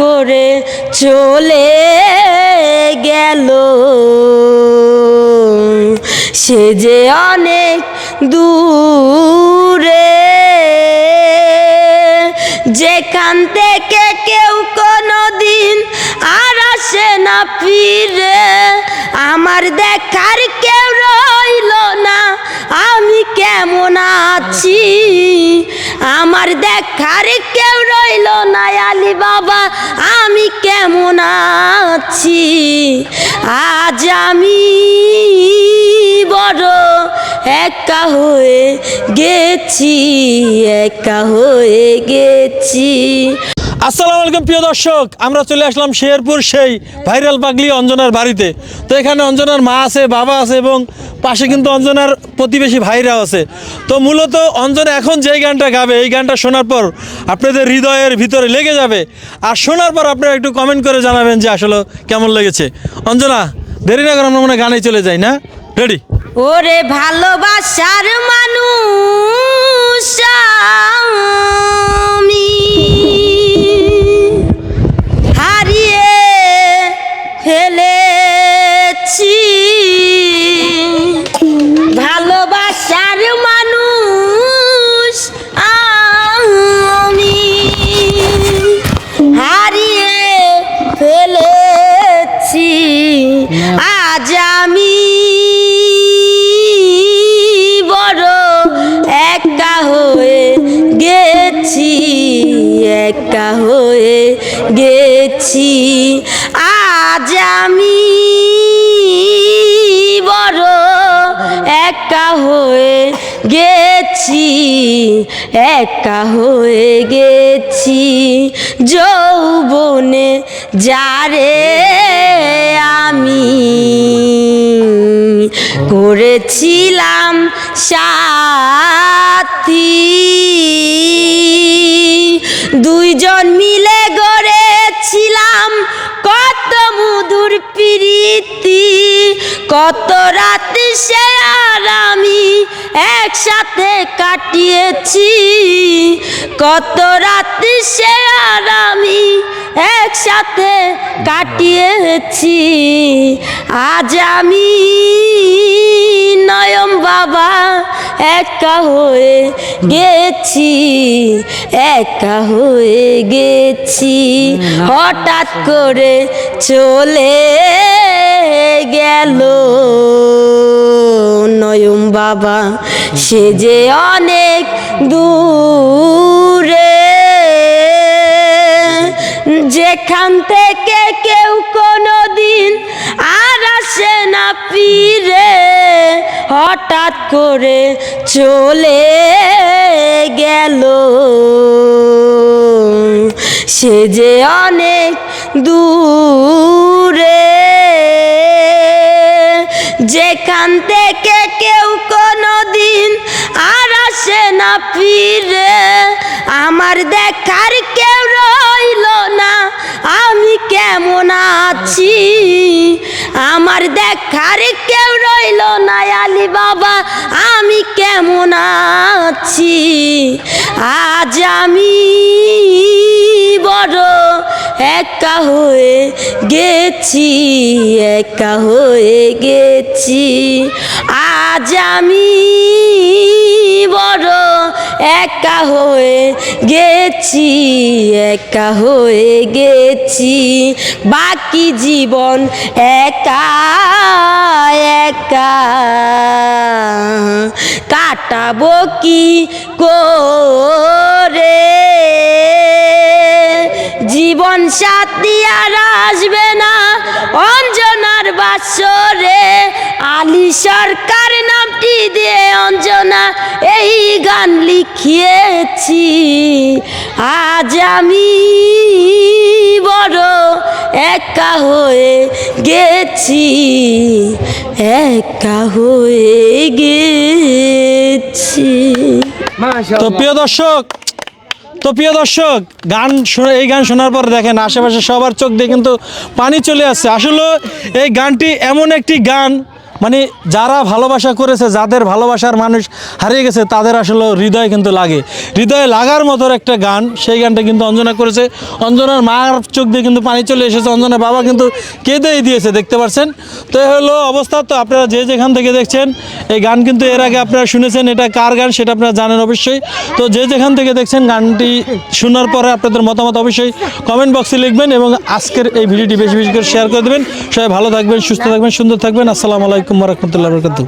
করে চলে গেল। সে যে অনেক দূরে, যেখান থেকে কেউ কোনো দিন আর আসে না ফিরে। আমার দেখার কেউ রইল না, আমি কেমন আছি? আমার দেখার কেউ রইল না, আলি বাবা, আমি কেমন আছি? আজ আমি বড় একা হয়ে গেছি, একা হয়ে গেছি। আসসালামু আলাইকুম প্রিয় দর্শক, আমরা চলে আসলাম শেরপুর সেই ভাইরাল পাগলি অঞ্জনার বাড়িতে। তো এখানে অঞ্জনার মা আছে, বাবা আছে এবং পাশে কিন্তু অঞ্জনার প্রতিবেশী ভাইরা আছে। তো মূলত অঞ্জনা এখন যেই গানটা গাবে, এই গানটা শোনার পর আপনাদের হৃদয়ের ভিতরে লেগে যাবে। আর শোনার পর আপনারা একটু কমেন্ট করে জানাবেন যে আসলে কেমন লেগেছে। অঞ্জনা, দেরি না করে আমরা মনে গানে চলে যাই, না? রেডি ওরে ভালোবাসার মানুষ ফেলেছি। আজ আমি বড় একা হয়ে গেছি, একা হয়ে গেছি। আজ আমি বড় একা হয়ে গেছি, একা হয়ে গেছি। যৌবনে যারে আমি করেছিলাম সাথী। দুইজন মিলে গড়েছিলাম কত মধুর প্রীতি, কত রাত সে আর আমি একসাথে কাটিয়েছি, কত রাত সে আর আমি একসাথে কাটিয়েছি। আজ আমি নয়ম বাবা, একা হয়ে গেছি, একা হয়ে গেছি। হঠাৎ করে চলে গেল নয়ম বাবা। সে যে অনেক দূরে যেখান থেকে কেউ কোনো দিন আর আসে না ফিরে। হঠাৎ করে চলে গেল। সে যে অনেক দূরে যেখান থেকে কেউ কোনো দিন আর আসে না ফিরে। আমার দেখার কেউ রইল না, আমি কেমন আছি? আমার দেখার কেউ রইল না, আলি বাবা, আমি কেমন আছি? আজ আমি বড় একা হয়ে গেছি, একা হয়ে গেছি। আজ আমি বড় একা হয়ে গেছি, একা হয়ে গেছি। বাকি জীবন একা একা। কাটাবো কি করে? সাথী আর আসবে না। অঞ্জনার বাসরে আলী সরকার নামটি দিয়ে অঞ্জনা এই গান লিখিয়েছি। আজ আমি বড় একা হয়ে গেছি, একা হয়ে গেছি। তো প্রিয় দর্শক তো প্রিয় দর্শক, গান এই গান শোনার পর দেখেন আশেপাশে সবার চোখ দিয়ে কিন্তু পানি চলে আসছে। আসলে এই গানটি এমন একটি গান মানে যারা ভালোবাসা করেছে, যাদের ভালোবাসার মানুষ হারিয়ে গেছে, তাদের আসলে হৃদয় কিন্তু লাগে। হৃদয়ে লাগার মতো একটা গান, সেই গানটা কিন্তু অঞ্জনা করেছে। অঞ্জনার মার চোখ দিয়ে কিন্তু পানি চলে এসেছে, অঞ্জনার বাবা কিন্তু কেঁদেই দিয়েছে, দেখতে পাচ্ছেন? তো হলো অবস্থা। তো আপনারা যে যেখান থেকে দেখছেন এই গান কিন্তু এর আগে আপনারা শুনেছেন, এটা কার গান সেটা আপনারা জানেন অবশ্যই। তো যে যেখান থেকে দেখছেন গানটি শোনার পরে আপনাদের মতামত অবশ্যই কমেন্ট বক্সে লিখবেন এবং আজকের এই ভিডিওটি বেশি বেশি করে শেয়ার করে দেবেন। সবাই ভালো থাকবেন, সুস্থ থাকবেন, সুন্দর থাকবেন। আসসালামু আলাইকুম রহমতুল্লাহ বরকাত